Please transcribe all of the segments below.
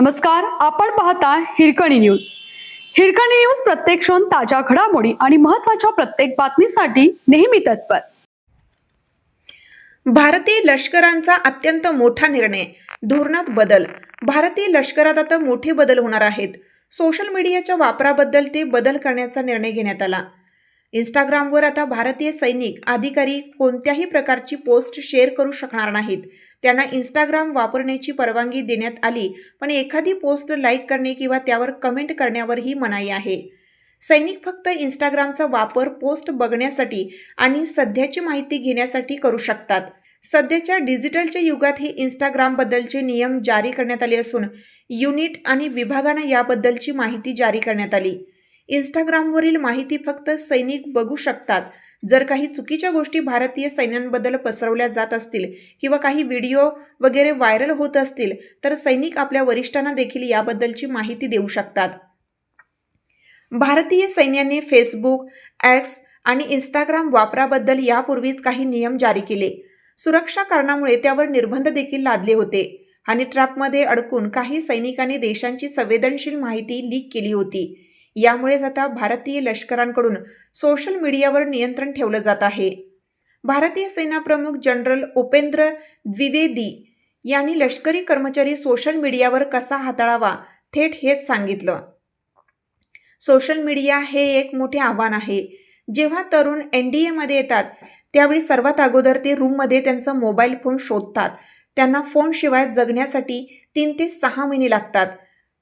नमस्कार आपण पाहता हिरकणी न्यूज. हिरकणी न्यूज प्रत्येक क्षण ताज्या घडामोडी आणि महत्त्वाच्या प्रत्येक बातमीसाठी नेहमी तत्पर. भारतीय लष्करांचा अत्यंत मोठा निर्णय धोरणात बदल. भारतीय लष्करात आता मोठे बदल होणार आहेत. सोशल मीडियाच्या वापराबद्दल ते बदल करण्याचा निर्णय घेण्यात आला. इंस्टाग्रामवर आता भारतीय सैनिक अधिकारी कोणत्याही प्रकारची पोस्ट शेअर करू शकणार नाहीत. त्यांना इंस्टाग्राम वापरण्याची परवानगी देण्यात आली पण एखादी पोस्ट लाईक करणे किंवा त्यावर कमेंट करण्यावरही मनाई आहे. सैनिक फक्त इंस्टाग्रामचा वापर पोस्ट बघण्यासाठी आणि सध्याची माहिती घेण्यासाठी करू शकतात. सध्याच्या डिजिटलच्या युगात हे इंस्टाग्रामबद्दलचे नियम जारी करण्यात आले असून युनिट आणि विभागानं याबद्दलची माहिती जारी करण्यात आली. इंस्टाग्रामवरील माहिती फक्त सैनिक बघू शकतात. जर काही चुकीच्या गोष्टी भारतीय सैन्यांबद्दल पसरवल्या जात असतील किंवा काही व्हिडिओ वगैरे व्हायरल होत असतील तर सैनिक आपल्या वरिष्ठांना देखील याबद्दलची माहिती देऊ शकतात. भारतीय सैन्याने फेसबुक ॲक्स आणि इंस्टाग्राम वापराबद्दल यापूर्वीच काही नियम जारी केले. सुरक्षा कारणामुळे त्यावर निर्बंध देखील लादले होते. हनी ट्रॅपमध्ये अडकून काही सैनिकांनी देशांची संवेदनशील माहिती लीक केली होती. यामुळेच आता भारतीय लष्करांकडून सोशल मीडियावर नियंत्रण ठेवलं जात आहे. भारतीय सेनाप्रमुख जनरल उपेंद्र द्विवेदी यांनी लष्करी कर्मचारी सोशल मीडियावर कसा हाताळावा थेट हेच सांगितलं. सोशल मीडिया हे एक मोठे आव्हान आहे. जेव्हा तरुण एन डी एमध्ये येतात त्यावेळी सर्वात अगोदर ते रूममध्ये त्यांचा मोबाईल फोन शोधतात. त्यांना फोनशिवाय जगण्यासाठी तीन ते सहा महिने लागतात.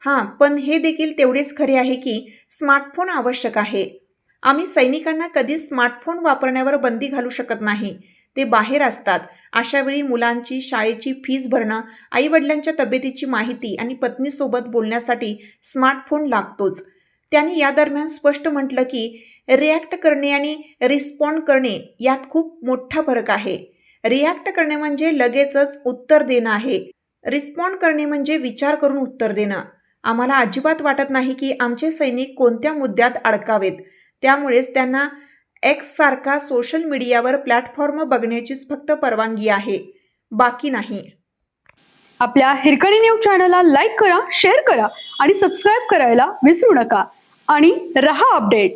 हां पण हे देखील तेवढेच खरे आहे की स्मार्टफोन आवश्यक आहे. आम्ही सैनिकांना कधीच स्मार्टफोन वापरण्यावर बंदी घालू शकत नाही. ते बाहेर असतात. अशावेळी मुलांची शाळेची फीज भरणं आईवडिलांच्या तब्येतीची माहिती आणि पत्नीसोबत बोलण्यासाठी स्मार्टफोन लागतोच. त्यांनी या दरम्यान स्पष्ट म्हटलं की रिॲक्ट करणे आणि रिस्पॉन्ड करणे यात खूप मोठा फरक आहे. रिॲक्ट करणे म्हणजे लगेचच उत्तर देणं आहे. रिस्पॉन्ड करणे म्हणजे विचार करून उत्तर देणं. आम्हाला अजिबात वाटत नाही की आमचे सैनिक कोणत्या मुद्द्यात अडकावेत. त्यामुळेच त्यांना एक्ससारखा सोशल मीडियावर प्लॅटफॉर्म बघण्याचीच फक्त परवानगी आहे. बाकी नाही. आपल्या हिरकणी न्यूज चॅनलला लाईक करा शेअर करा आणि सबस्क्राईब करायला विसरू नका. आणि रहा अपडेट